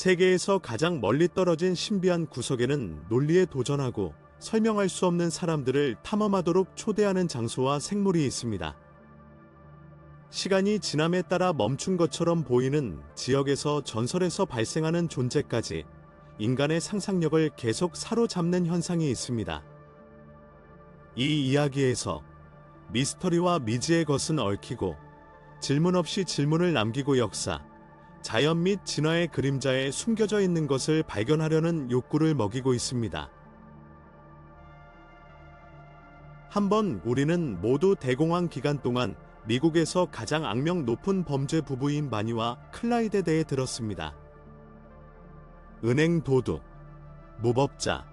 세계에서 가장 멀리 떨어진 신비한 구석에는 논리에 도전하고 설명할 수 없는 사람들을 탐험하도록 초대하는 장소와 생물이 있습니다. 시간이 지남에 따라 멈춘 것처럼 보이는 지역에서 전설에서 발생하는 존재까지 인간의 상상력을 계속 사로잡는 현상이 있습니다. 이 이야기에서 미스터리와 미지의 것은 얽히고 질문 없이 질문을 남기고 역사, 자연 및 진화의 그림자에 숨겨져 있는 것을 발견하려는 욕구를 먹이고 있습니다. 한번 우리는 모두 대공황 기간 동안 미국에서 가장 악명 높은 범죄 부부인 바니와 클라이드에 대해 들었습니다. 은행 도둑, 무법자,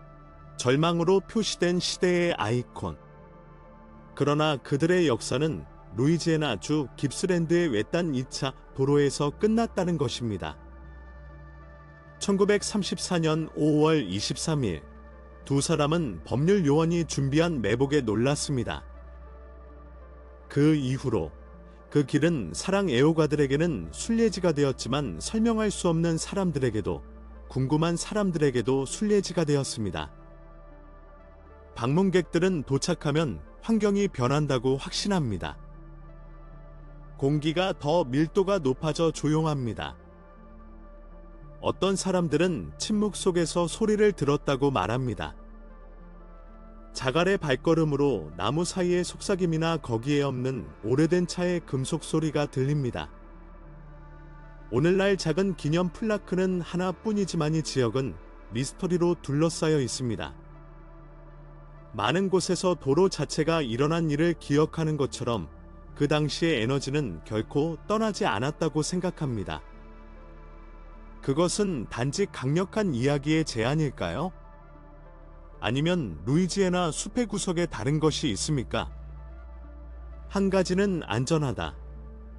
절망으로 표시된 시대의 아이콘. 그러나 그들의 역사는 루이지애나 주 깁스랜드의 외딴 2차 도로에서 끝났다는 것입니다. 1934년 5월 23일, 두 사람은 법률 요원이 준비한 매복에 놀랐습니다. 그 이후로 그 길은 사랑 애호가들에게는 순례지가 되었지만 설명할 수 없는 사람들에게도 궁금한 사람들에게도 순례지가 되었습니다. 방문객들은 도착하면 환경이 변한다고 확신합니다. 공기가 더 밀도가 높아져 조용합니다. 어떤 사람들은 침묵 속에서 소리를 들었다고 말합니다. 자갈의 발걸음으로 나무 사이의 속삭임이나 거기에 없는 오래된 차의 금속 소리가 들립니다. 오늘날 작은 기념 플라크는 하나뿐이지만 이 지역은 미스터리로 둘러싸여 있습니다. 많은 곳에서 도로 자체가 일어난 일을 기억하는 것처럼 그 당시의 에너지는 결코 떠나지 않았다고 생각합니다. 그것은 단지 강력한 이야기의 제안일까요? 아니면 루이지애나 숲의 구석에 다른 것이 있습니까? 한 가지는 안전하다.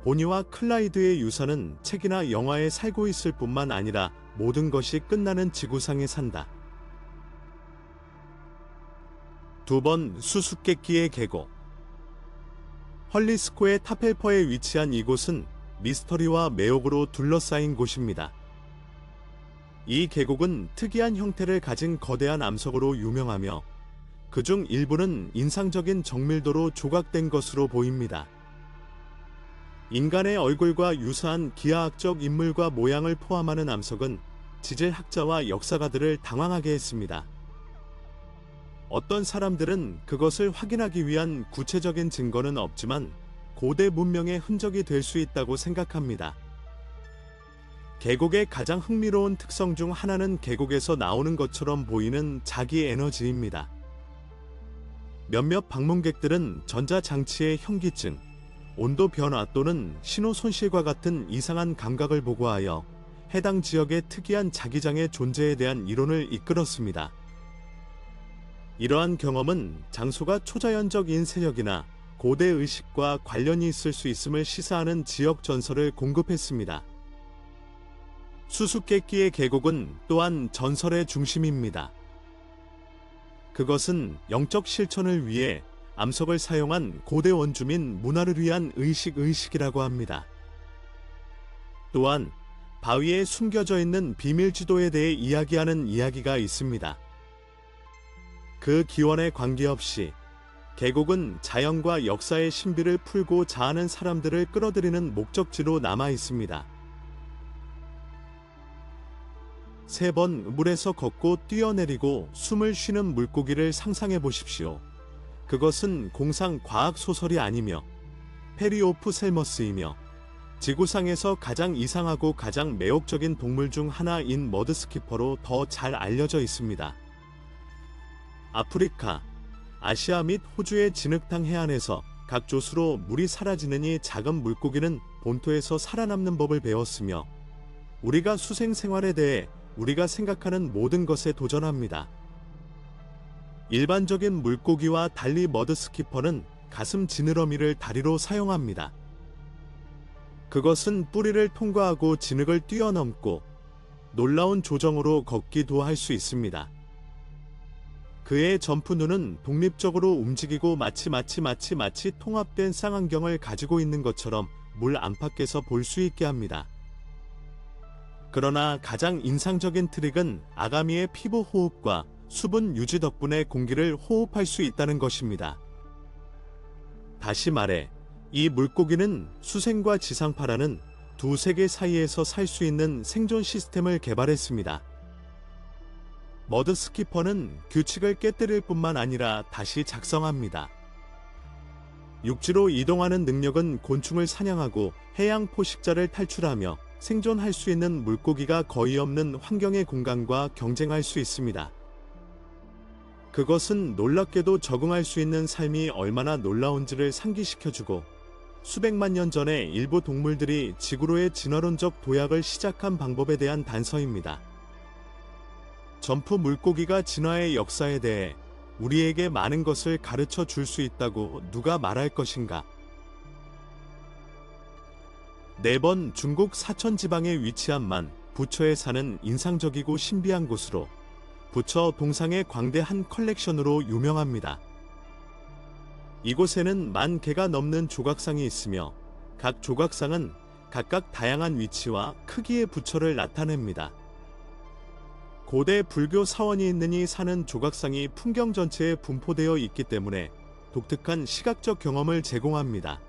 보니와 클라이드의 유산은 책이나 영화에 살고 있을 뿐만 아니라 모든 것이 끝나는 지구상에 산다. 두 번 수수께끼의 계곡. 헐리스코의 타펠퍼에 위치한 이곳은 미스터리와 매혹으로 둘러싸인 곳입니다. 이 계곡은 특이한 형태를 가진 거대한 암석으로 유명하며 그중 일부는 인상적인 정밀도로 조각된 것으로 보입니다. 인간의 얼굴과 유사한 기하학적 인물과 모양을 포함하는 암석은 지질학자와 역사가들을 당황하게 했습니다. 어떤 사람들은 그것을 확인하기 위한 구체적인 증거는 없지만 고대 문명의 흔적이 될 수 있다고 생각합니다. 계곡의 가장 흥미로운 특성 중 하나는 계곡에서 나오는 것처럼 보이는 자기 에너지입니다. 몇몇 방문객들은 전자장치의 현기증, 온도 변화 또는 신호 손실과 같은 이상한 감각을 보고하여 해당 지역의 특이한 자기장의 존재에 대한 이론을 이끌었습니다. 이러한 경험은 장소가 초자연적 인쇄력이나 고대 의식과 관련이 있을 수 있음을 시사하는 지역 전설을 공급했습니다. 수수께끼의 계곡은 또한 전설의 중심입니다. 그것은 영적 실천을 위해 암석을 사용한 고대 원주민 문화를 위한 의식 의식이라고 합니다. 또한 바위에 숨겨져 있는 비밀 지도에 대해 이야기하는 이야기가 있습니다. 그 기원에 관계없이 계곡은 자연과 역사의 신비를 풀고 자아는 사람들을 끌어들이는 목적지로 남아 있습니다. 세 번 물에서 걷고 뛰어내리고 숨을 쉬는 물고기를 상상해 보십시오. 그것은 공상 과학 소설이 아니며 페리오프 셀머스이며 지구상에서 가장 이상하고 가장 매혹적인 동물 중 하나인 머드스키퍼로 더 잘 알려져 있습니다. 아프리카, 아시아 및 호주의 진흙탕 해안에서 각 조수로 물이 사라지느니 작은 물고기는 본토에서 살아남는 법을 배웠으며 우리가 수생 생활에 대해 우리가 생각하는 모든 것에 도전합니다. 일반적인 물고기와 달리 머드스키퍼는 가슴 지느러미를 다리로 사용합니다. 그것은 뿌리를 통과하고 진흙을 뛰어넘고 놀라운 조정으로 걷기도 할 수 있습니다. 그의 점프눈은 독립적으로 움직이고 마치 마치 마치 마치 통합된 쌍안경을 가지고 있는 것처럼 물 안팎에서 볼 수 있게 합니다. 그러나 가장 인상적인 트릭은 아가미의 피부 호흡과 수분 유지 덕분에 공기를 호흡할 수 있다는 것입니다. 다시 말해, 이 물고기는 수생과 지상파라는 두 세계 사이에서 살 수 있는 생존 시스템을 개발했습니다. 머드 스키퍼는 규칙을 깨뜨릴 뿐만 아니라 다시 작성합니다. 육지로 이동하는 능력은 곤충을 사냥하고 해양 포식자를 탈출하며 생존할 수 있는 물고기가 거의 없는 환경의 공간과 경쟁할 수 있습니다. 그것은 놀랍게도 적응할 수 있는 삶이 얼마나 놀라운지를 상기시켜주고 수백만 년 전에 일부 동물들이 지구로의 진화론적 도약을 시작한 방법에 대한 단서입니다. 점프 물고기가 진화의 역사에 대해 우리에게 많은 것을 가르쳐 줄 수 있다고 누가 말할 것인가? 네 번 중국 사천 지방에 위치한 만 부처에 사는 인상적이고 신비한 곳으로 부처 동상의 광대한 컬렉션으로 유명합니다. 이곳에는 만 개가 넘는 조각상이 있으며 각 조각상은 각각 다양한 위치와 크기의 부처를 나타냅니다. 고대 불교 사원이 있느니 사는 조각상이 풍경 전체에 분포되어 있기 때문에 독특한 시각적 경험을 제공합니다.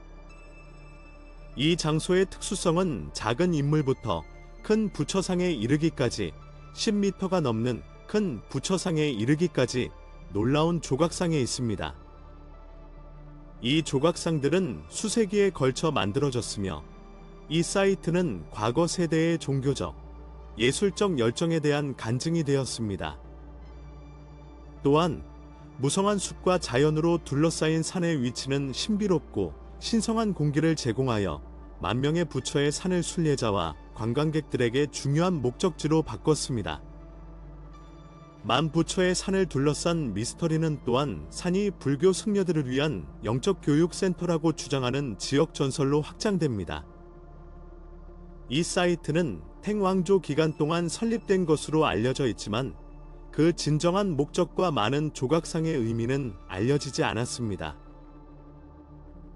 이 장소의 특수성은 작은 인물부터 큰 부처상에 이르기까지 10m가 넘는 큰 부처상에 이르기까지 놀라운 조각상에 있습니다. 이 조각상들은 수세기에 걸쳐 만들어졌으며 이 사이트는 과거 세대의 종교적, 예술적 열정에 대한 간증이 되었습니다. 또한 무성한 숲과 자연으로 둘러싸인 산의 위치는 신비롭고 신성한 공기를 제공하여 만 명의 부처의 산을 순례자와 관광객들에게 중요한 목적지로 바꿨습니다. 만 부처의 산을 둘러싼 미스터리는 또한 산이 불교 승려들을 위한 영적 교육 센터라고 주장하는 지역 전설로 확장됩니다. 이 사이트는 탱왕조 기간 동안 설립된 것으로 알려져 있지만 그 진정한 목적과 많은 조각상의 의미는 알려지지 않았습니다.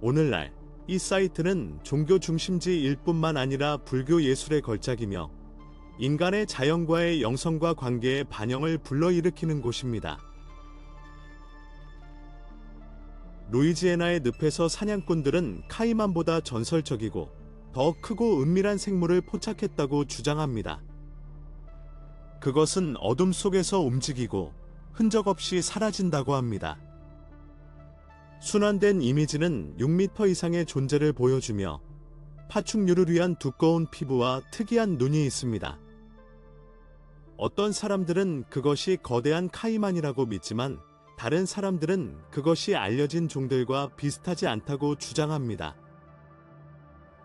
오늘날 이 사이트는 종교 중심지일 뿐만 아니라 불교 예술의 걸작이며 인간의 자연과의 영성과 관계의 반영을 불러일으키는 곳입니다. 루이지애나의 늪에서 사냥꾼들은 카이만보다 전설적이고 더 크고 은밀한 생물을 포착했다고 주장합니다. 그것은 어둠 속에서 움직이고 흔적 없이 사라진다고 합니다. 순환된 이미지는 6m 이상의 존재를 보여주며 파충류를 위한 두꺼운 피부와 특이한 눈이 있습니다. 어떤 사람들은 그것이 거대한 카이만이라고 믿지만 다른 사람들은 그것이 알려진 종들과 비슷하지 않다고 주장합니다.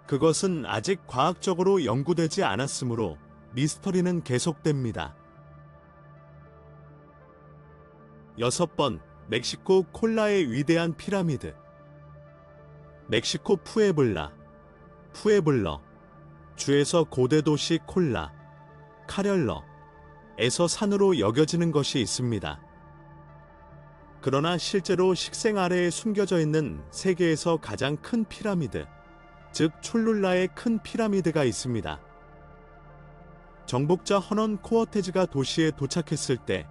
그것은 아직 과학적으로 연구되지 않았으므로 미스터리는 계속됩니다. 여섯 번 멕시코 콜라의 위대한 피라미드. 멕시코 푸에블라. 푸에블러. 주에서 고대 도시 콜라. 카렐러 에서 산으로 여겨지는 것이 있습니다. 그러나 실제로 식생 아래에 숨겨져 있는 세계에서 가장 큰 피라미드 즉 촐룰라의 큰 피라미드가 있습니다. 정복자 허넌 코어테즈가 도시에 도착했을 때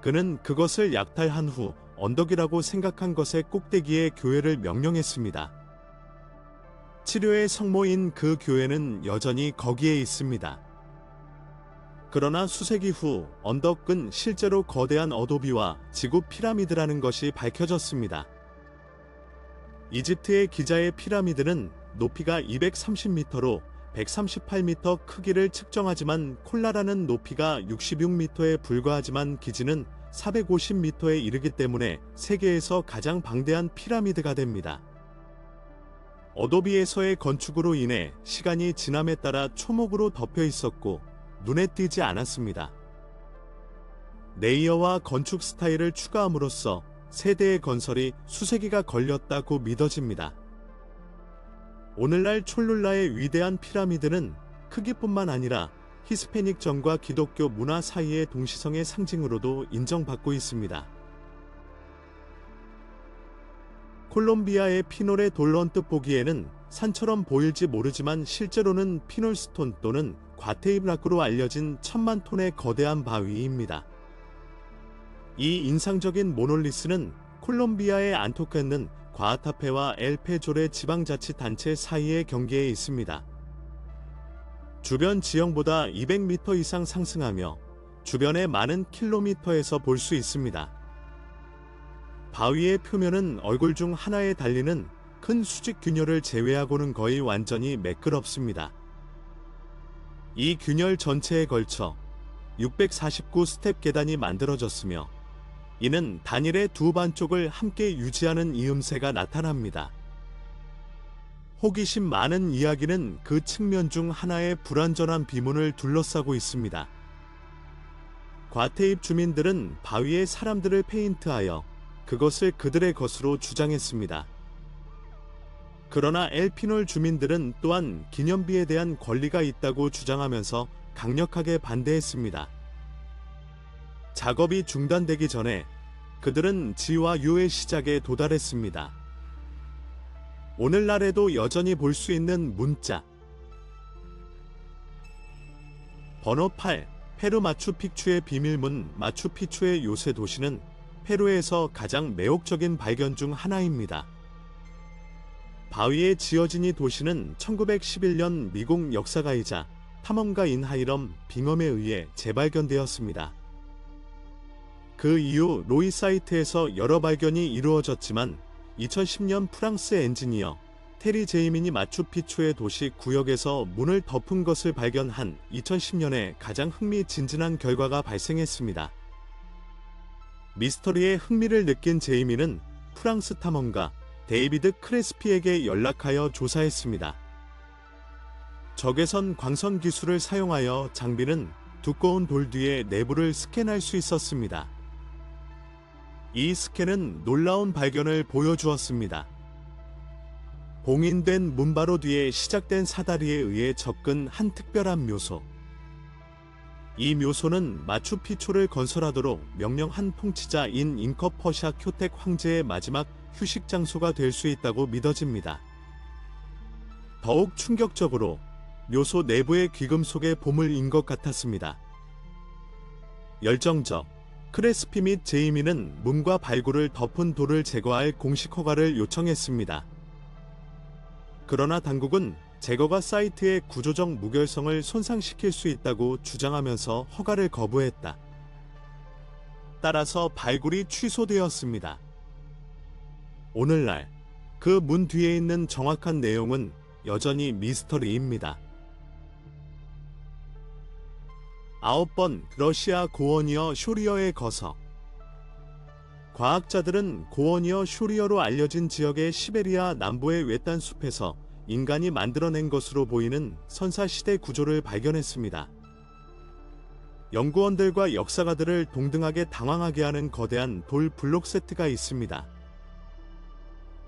그는 그것을 약탈한 후 언덕이라고 생각한 것의 꼭대기에 교회를 명령했습니다. 치료의 성모인 그 교회는 여전히 거기에 있습니다. 그러나 수세기 후 언덕은 실제로 거대한 어도비와 지구 피라미드라는 것이 밝혀졌습니다. 이집트의 기자의 피라미드는 높이가 230m로 138m 크기를 측정하지만 콜라라는 높이가 66m에 불과하지만 기지는 450m에 이르기 때문에 세계에서 가장 방대한 피라미드가 됩니다. 어도비에서의 건축으로 인해 시간이 지남에 따라 초목으로 덮여 있었고 눈에 띄지 않았습니다. 레이어와 건축 스타일을 추가함으로써 세대의 건설이 수세기가 걸렸다고 믿어집니다. 오늘날 촐룰라의 위대한 피라미드는 크기뿐만 아니라 히스패닉 정과 기독교 문화 사이의 동시성의 상징으로도 인정받고 있습니다. 콜롬비아의 피놀의 돌 언뜻 보기에는 산처럼 보일지 모르지만 실제로는 피놀스톤 또는 과테이브락으로 알려진 천만 톤의 거대한 바위입니다. 이 인상적인 모놀리스는 콜롬비아의 안토크에 있는 과아타페와 엘페졸의 지방자치단체 사이의 경계에 있습니다. 주변 지형보다 200m 이상 상승하며 주변의 많은 킬로미터에서 볼 수 있습니다. 바위의 표면은 얼굴 중 하나에 달리는 큰 수직 균열을 제외하고는 거의 완전히 매끄럽습니다. 이 균열 전체에 걸쳐 649 스텝 계단이 만들어졌으며 이는 단일의 두 반쪽을 함께 유지하는 이음새가 나타납니다. 호기심 많은 이야기는 그 측면 중 하나의 불완전한 비문을 둘러싸고 있습니다. 과태입 주민들은 바위에 사람들을 페인트하여 그것을 그들의 것으로 주장했습니다. 그러나 엘피놀 주민들은 또한 기념비에 대한 권리가 있다고 주장하면서 강력하게 반대했습니다. 작업이 중단되기 전에 그들은 지와 유의 시작에 도달했습니다. 오늘날에도 여전히 볼 수 있는 문자. 번호 8. 페루 마추픽추의 비밀문 마추픽추의 요새 도시는 페루에서 가장 매혹적인 발견 중 하나입니다. 바위에 지어진 이 도시는 1911년 미국 역사가이자 탐험가 인 하이럼 빙엄에 의해 재발견되었습니다. 그 이후 로이 사이트에서 여러 발견이 이루어졌지만 2010년 프랑스 엔지니어 테리 제이민이 마추픽추의 도시 구역에서 문을 덮은 것을 발견한 2010년에 가장 흥미진진한 결과가 발생했습니다. 미스터리에 흥미를 느낀 제이민은 프랑스 탐험가 데이비드 크레스피에게 연락하여 조사했습니다. 적외선 광선 기술을 사용하여 장비는 두꺼운 돌 뒤에 내부를 스캔할 수 있었습니다. 이 스캔은 놀라운 발견을 보여주었습니다. 봉인된 문바로 뒤에 시작된 사다리에 의해 접근 한 특별한 묘소. 이 묘소는 마추픽추를 건설하도록 명령한 통치자인 잉커 퍼샤 쿄텍 황제의 마지막 휴식 장소가 될 수 있다고 믿어집니다. 더욱 충격적으로 묘소 내부의 귀금 속의 보물인 것 같았습니다. 열정적 크레스피 및 제이미는 문과 발굴을 덮은 돌을 제거할 공식 허가를 요청했습니다. 그러나 당국은 제거가 사이트의 구조적 무결성을 손상시킬 수 있다고 주장하면서 허가를 거부했다. 따라서 발굴이 취소되었습니다. 오늘날 그 문 뒤에 있는 정확한 내용은 여전히 미스터리입니다. 아홉 번 러시아 고원이어 쇼리어의 거석 과학자들은 고원이어 쇼리어로 알려진 지역의 시베리아 남부의 외딴 숲에서 인간이 만들어낸 것으로 보이는 선사시대 구조를 발견했습니다. 연구원들과 역사가들을 동등하게 당황하게 하는 거대한 돌 블록 세트가 있습니다.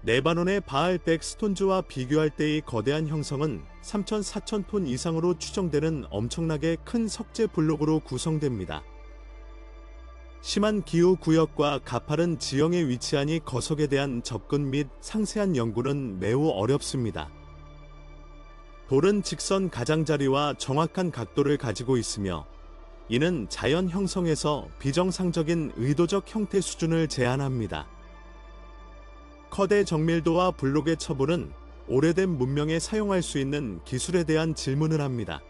레바논의 바알 백 스톤즈와 비교할 때의 거대한 형성은 3천 4천 톤 이상으로 추정되는 엄청나게 큰 석재 블록으로 구성됩니다. 심한 기후 구역과 가파른 지형에 위치하니 거석에 대한 접근 및 상세한 연구는 매우 어렵습니다. 돌은 직선 가장자리와 정확한 각도를 가지고 있으며 이는 자연 형성에서 비정상적인 의도적 형태 수준을 제한합니다. 커대 정밀도와 블록의 처분은 오래된 문명에 사용할 수 있는 기술에 대한 질문을 합니다.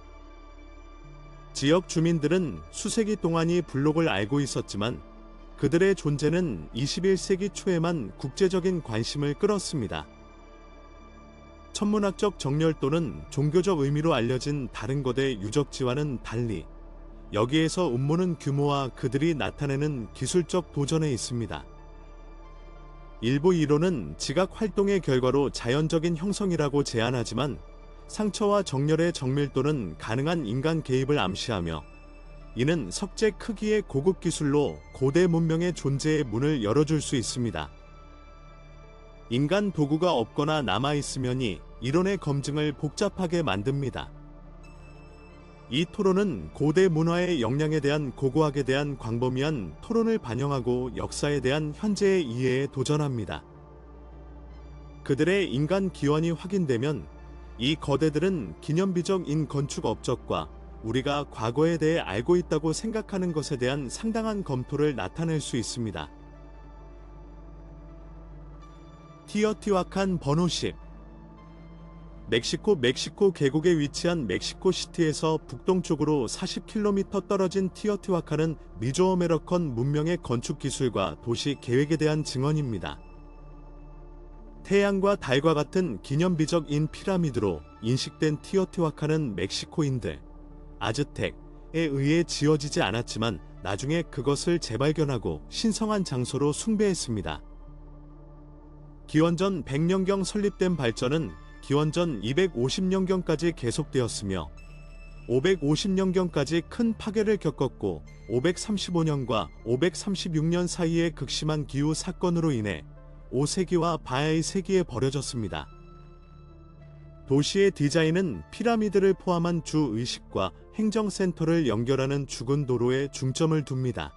지역 주민들은 수세기 동안이 블록을 알고 있었지만 그들의 존재는 21세기 초에만 국제적인 관심을 끌었습니다. 천문학적 정렬도는 종교적 의미로 알려진 다른 거대 유적지와는 달리 여기에서 음모는 규모와 그들이 나타내는 기술적 도전에 있습니다. 일부 이론은 지각 활동의 결과로 자연적인 형성이라고 제안하지만 상처와 정렬의 정밀도는 가능한 인간 개입을 암시하며 이는 석재 크기의 고급 기술로 고대 문명의 존재의 문을 열어줄 수 있습니다. 인간 도구가 없거나 남아있으면이 이론의 검증을 복잡하게 만듭니다. 이 토론은 고대 문화의 역량에 대한 고고학에 대한 광범위한 토론을 반영하고 역사에 대한 현재의 이해에 도전합니다. 그들의 인간 기원이 확인되면 이 거대들은 기념비적인 건축 업적과 우리가 과거에 대해 알고 있다고 생각하는 것에 대한 상당한 검토를 나타낼 수 있습니다. 티어티와칸 번호 10 멕시코 멕시코 계곡에 위치한 멕시코 시티에서 북동쪽으로 40km 떨어진 티어티와칸은 미조어메러컨 문명의 건축 기술과 도시 계획에 대한 증언입니다. 태양과 달과 같은 기념비적인 피라미드로 인식된 티어티와칸은 멕시코인들, 아즈텍에 의해 지어지지 않았지만 나중에 그것을 재발견하고 신성한 장소로 숭배했습니다. 기원전 100년경 설립된 발전은 기원전 250년경까지 계속되었으며 550년경까지 큰 파괴를 겪었고 535년과 536년 사이의 극심한 기후 사건으로 인해 5세기와 바야의 세기에 버려졌습니다. 도시의 디자인은 피라미드를 포함한 주 의식과 행정센터를 연결하는 죽은 도로에 중점을 둡니다.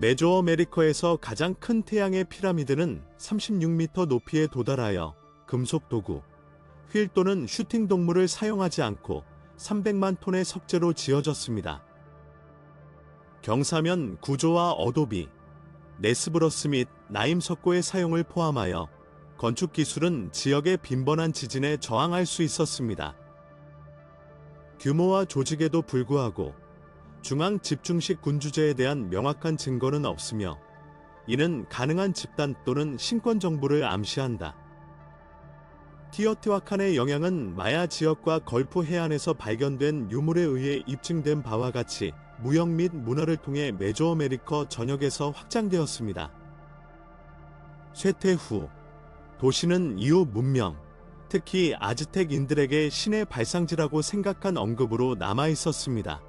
메조어메리커에서 가장 큰 태양의 피라미드는 36m 높이에 도달하여 금속 도구, 휠 또는 슈팅 동물을 사용하지 않고 300만 톤의 석재로 지어졌습니다. 경사면 구조와 어도비, 네스브러스 및 나임 석고의 사용을 포함하여 건축 기술은 지역의 빈번한 지진에 저항할 수 있었습니다. 규모와 조직에도 불구하고 중앙 집중식 군주제에 대한 명확한 증거는 없으며 이는 가능한 집단 또는 신권 정보를 암시한다. 티어티와칸의 영향은 마야 지역과 걸프 해안에서 발견된 유물에 의해 입증된 바와 같이 무역 및 문화를 통해 메조어메리커 전역에서 확장되었습니다. 쇠퇴 후 도시는 이후 문명, 특히 아즈텍인들에게 신의 발상지라고 생각한 언급으로 남아 있었습니다.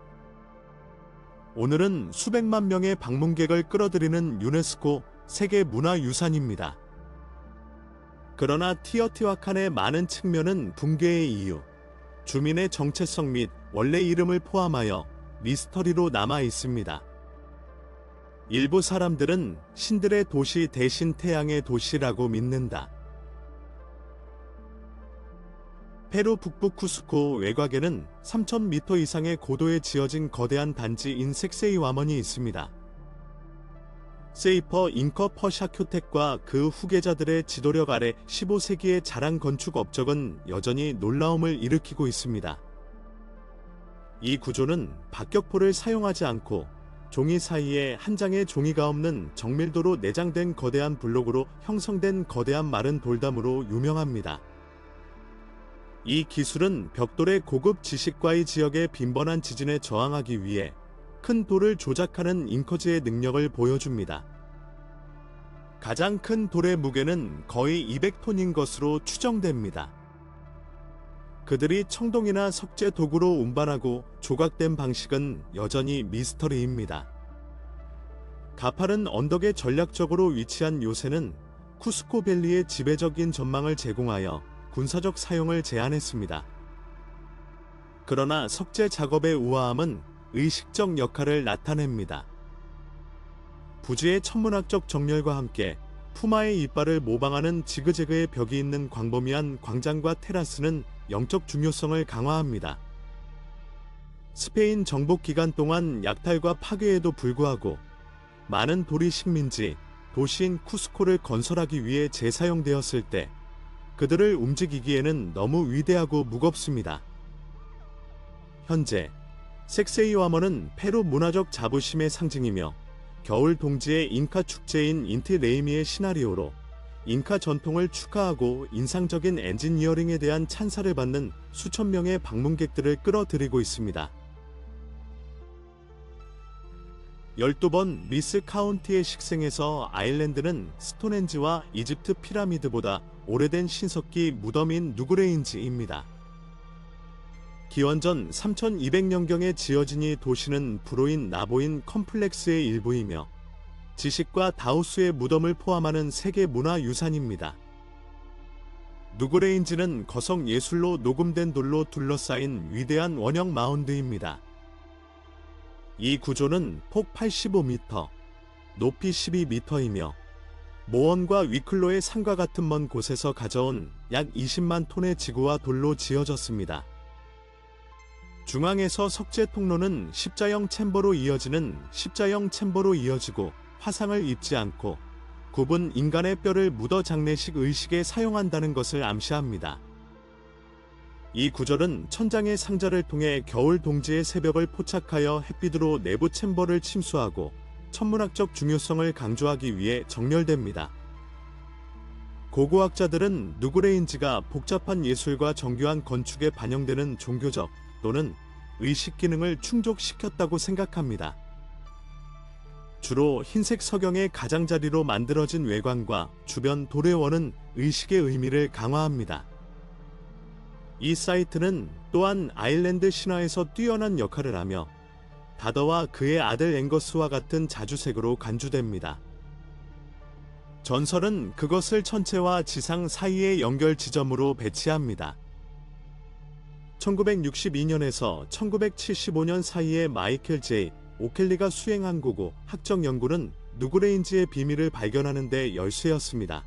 오늘은 수백만 명의 방문객을 끌어들이는 유네스코 세계 문화유산입니다. 그러나 티어티와칸의 많은 측면은 붕괴의 이유, 주민의 정체성 및 원래 이름을 포함하여 미스터리로 남아 있습니다. 일부 사람들은 신들의 도시 대신 태양의 도시라고 믿는다. 페루 북부 쿠스코 외곽에는 3,000m 이상의 고도에 지어진 거대한 단지인 섹세이 와먼이 있습니다. 세이퍼 잉커 퍼샤큐텍과 그 후계자들의 지도력 아래 15세기의 자랑 건축 업적은 여전히 놀라움을 일으키고 있습니다. 이 구조는 박격포를 사용하지 않고 종이 사이에 한 장의 종이가 없는 정밀도로 내장된 거대한 블록으로 형성된 거대한 마른 돌담으로 유명합니다. 이 기술은 벽돌의 고급 지식과의 지역의 빈번한 지진에 저항하기 위해 큰 돌을 조작하는 잉커즈의 능력을 보여줍니다. 가장 큰 돌의 무게는 거의 200톤인 것으로 추정됩니다. 그들이 청동이나 석재 도구로 운반하고 조각된 방식은 여전히 미스터리입니다. 가파른 언덕에 전략적으로 위치한 요새는 쿠스코밸리의 지배적인 전망을 제공하여 군사적 사용을 제한했습니다. 그러나 석재 작업의 우아함은 의식적 역할을 나타냅니다. 부지의 천문학적 정렬과 함께 푸마의 이빨을 모방하는 지그재그의 벽이 있는 광범위한 광장과 테라스는 영적 중요성을 강화합니다. 스페인 정복 기간 동안 약탈과 파괴에도 불구하고 많은 도리 식민지, 도시인 쿠스코를 건설하기 위해 재사용되었을 때 그들을 움직이기에는 너무 위대하고 무겁습니다. 현재 섹세이와머는 페루 문화적 자부심의 상징이며 겨울 동지의 잉카 축제인 인티레이미의 시나리오로 잉카 전통을 축하하고 인상적인 엔지니어링에 대한 찬사를 받는 수천 명의 방문객들을 끌어들이고 있습니다. 12번 미스 카운티의 식생에서 아일랜드는 스톤헨지와 이집트 피라미드보다 오래된 신석기 무덤인 누그레인지입니다. 기원전 3200년경에 지어진 이 도시는 불호인 나보인 컴플렉스의 일부이며 지식과 다우스의 무덤을 포함하는 세계 문화 유산입니다. 누그레인지는 거성 예술로 녹음된 돌로 둘러싸인 위대한 원형 마운드입니다. 이 구조는 폭 85m, 높이 12m이며 모원과 위클로의 산과 같은 먼 곳에서 가져온 약 20만 톤의 지구와 돌로 지어졌습니다. 중앙에서 석재 통로는 십자형 챔버로 이어지는 십자형 챔버로 이어지고 화상을 입지 않고 굽은 인간의 뼈를 묻어 장례식 의식에 사용한다는 것을 암시합니다. 이 구절은 천장의 상자를 통해 겨울 동지의 새벽을 포착하여 햇빛으로 내부 챔버를 침수하고 천문학적 중요성을 강조하기 위해 정렬됩니다. 고고학자들은 누구레인지가 복잡한 예술과 정교한 건축에 반영되는 종교적 또는 의식 기능을 충족시켰다고 생각합니다. 주로 흰색 석영의 가장자리로 만들어진 외관과 주변 도래원은 의식의 의미를 강화합니다. 이 사이트는 또한 아일랜드 신화에서 뛰어난 역할을 하며 다더와 그의 아들 앵거스와 같은 자주색으로 간주됩니다. 전설은 그것을 천체와 지상 사이의 연결 지점으로 배치합니다. 1962년에서 1975년 사이에 마이켈 제이 오켈리가 수행한 고고 학적 연구는 누구레인지의 비밀을 발견하는 데 열쇠였습니다.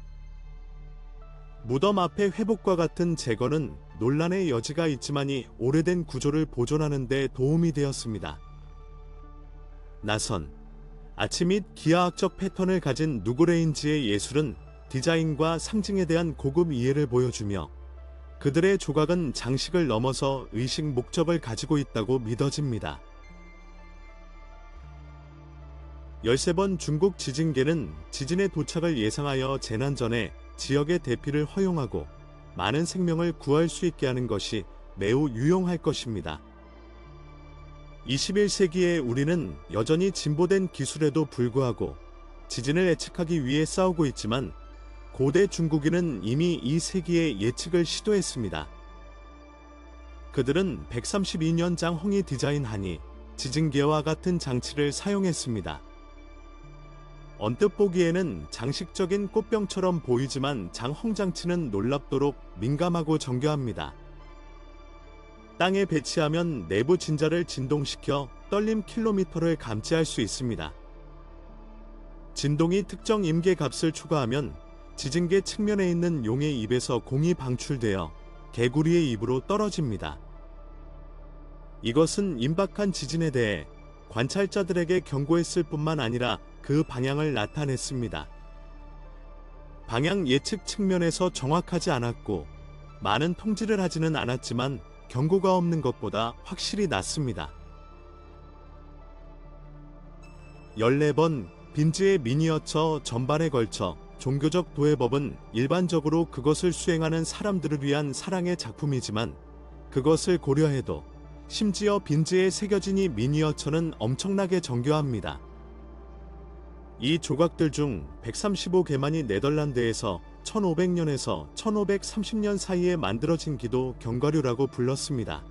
무덤 앞의 회복과 같은 제거는 논란의 여지가 있지만 이 오래된 구조를 보존하는 데 도움이 되었습니다. 나선 아치 및 기하학적 패턴을 가진 누구레인지의 예술은 디자인과 상징에 대한 고급 이해를 보여주며 그들의 조각은 장식을 넘어서 의식 목적을 가지고 있다고 믿어집니다. 13번 중국 지진계는 지진의 도착을 예상하여 재난 전에 지역의 대피를 허용하고 많은 생명을 구할 수 있게 하는 것이 매우 유용할 것입니다. 21세기에 우리는 여전히 진보된 기술에도 불구하고 지진을 예측하기 위해 싸우고 있지만 고대 중국인은 이미 이 세기에 예측을 시도했습니다. 그들은 132년 장 홍이 디자인하니 지진계와 같은 장치를 사용했습니다. 언뜻 보기에는 장식적인 꽃병처럼 보이지만 장홍 장치는 놀랍도록 민감하고 정교합니다. 땅에 배치하면 내부 진자를 진동시켜 떨림 킬로미터를 감지할 수 있습니다. 진동이 특정 임계 값을 초과하면 지진계 측면에 있는 용의 입에서 공이 방출되어 개구리의 입으로 떨어집니다. 이것은 임박한 지진에 대해 관찰자들에게 경고했을 뿐만 아니라 그 방향을 나타냈습니다. 방향 예측 측면에서 정확하지 않았고 많은 통지를 하지는 않았지만 경고가 없는 것보다 확실히 낫습니다. 14번 빈지의 미니어처 전반에 걸쳐 종교적 도해법은 일반적으로 그것을 수행하는 사람들을 위한 사랑의 작품이지만 그것을 고려해도 심지어 빈지에 새겨진 이 미니어처는 엄청나게 정교합니다. 이 조각들 중 135개만이 네덜란드에서 1500년에서 1530년 사이에 만들어진 기도 경과류라고 불렀습니다.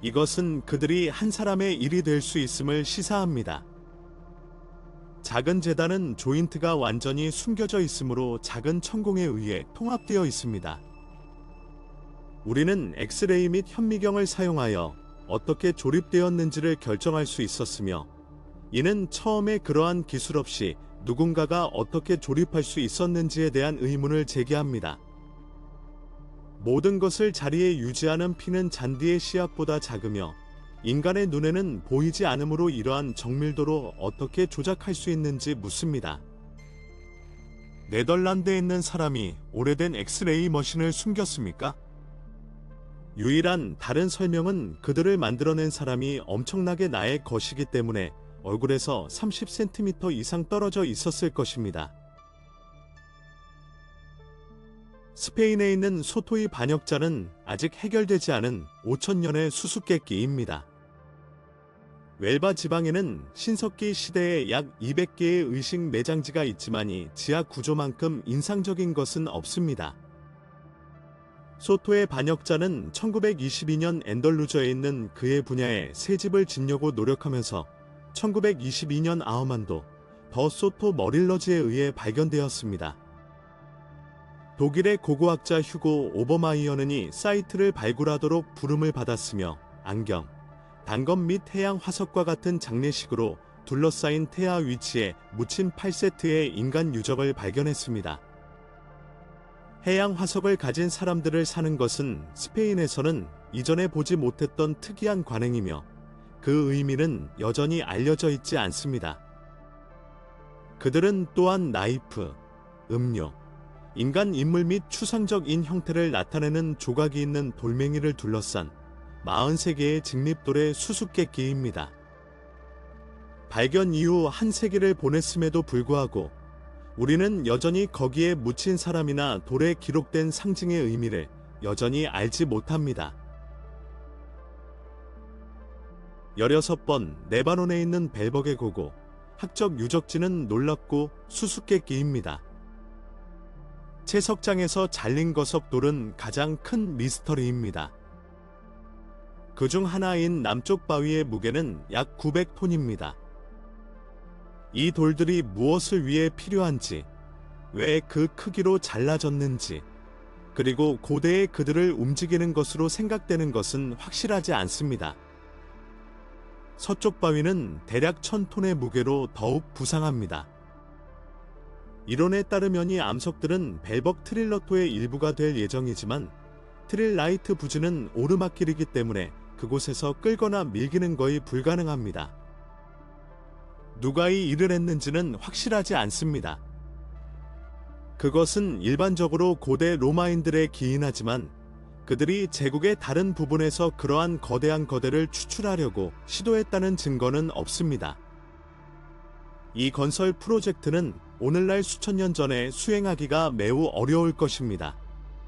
이것은 그들이 한 사람의 일이 될 수 있음을 시사합니다. 작은 재단은 조인트가 완전히 숨겨져 있으므로 작은 천공에 의해 통합되어 있습니다. 우리는 엑스레이 및 현미경을 사용하여 어떻게 조립되었는지를 결정할 수 있었으며 이는 처음에 그러한 기술 없이 누군가가 어떻게 조립할 수 있었는지에 대한 의문을 제기합니다. 모든 것을 자리에 유지하는 피는 잔디의 씨앗보다 작으며 인간의 눈에는 보이지 않으므로 이러한 정밀도로 어떻게 조작할 수 있는지 묻습니다. 네덜란드에 있는 사람이 오래된 엑스레이 머신을 숨겼습니까? 유일한 다른 설명은 그들을 만들어낸 사람이 엄청나게 나의 것이기 때문에 얼굴에서 30cm 이상 떨어져 있었을 것입니다. 스페인에 있는 소토이 반역자는 아직 해결되지 않은 5천년의 수수께끼입니다. 웰바 지방에는 신석기 시대에 약 200개의 의식 매장지가 있지만이 지하 구조만큼 인상적인 것은 없습니다. 소토의 반역자는 1922년 앤덜루저에 있는 그의 분야에 새 집을 짓려고 노력하면서 1922년 아흐만도 더 소토 머릴러즈에 의해 발견되었습니다. 독일의 고고학자 휴고 오버마이어는이 사이트를 발굴하도록 부름을 받았으며 안경, 단검 및 해양 화석과 같은 장례식으로 둘러싸인 태아 위치에 묻힌 8세트의 인간 유적을 발견했습니다. 해양 화석을 가진 사람들을 사는 것은 스페인에서는 이전에 보지 못했던 특이한 관행이며 그 의미는 여전히 알려져 있지 않습니다. 그들은 또한 나이프, 음료, 인간 인물 및 추상적인 형태를 나타내는 조각이 있는 돌멩이를 둘러싼 43개의 직립돌의 수수께끼입니다. 발견 이후 한 세기를 보냈음에도 불구하고 우리는 여전히 거기에 묻힌 사람이나 돌에 기록된 상징의 의미를 여전히 알지 못합니다. 16번 네바논에 있는 벨버게 고고 학적 유적지는 놀랍고 수수께끼입니다. 채석장에서 잘린 거석 돌은 가장 큰 미스터리입니다. 그중 하나인 남쪽 바위의 무게는 약 900톤입니다. 이 돌들이 무엇을 위해 필요한지, 왜 그 크기로 잘라졌는지, 그리고 고대의 그들을 움직이는 것으로 생각되는 것은 확실하지 않습니다. 서쪽 바위는 대략 1000톤의 무게로 더욱 부상합니다. 이론에 따르면 이 암석들은 벨벅 트릴러토의 일부가 될 예정이지만 트릴라이트 부지는 오르막길이기 때문에 그곳에서 끌거나 밀기는 거의 불가능합니다. 누가 이 일을 했는지는 확실하지 않습니다. 그것은 일반적으로 고대 로마인들의 기인하지만 그들이 제국의 다른 부분에서 그러한 거대한 거대를 추출하려고 시도했다는 증거는 없습니다. 이 건설 프로젝트는 오늘날 수천 년 전에 수행하기가 매우 어려울 것입니다.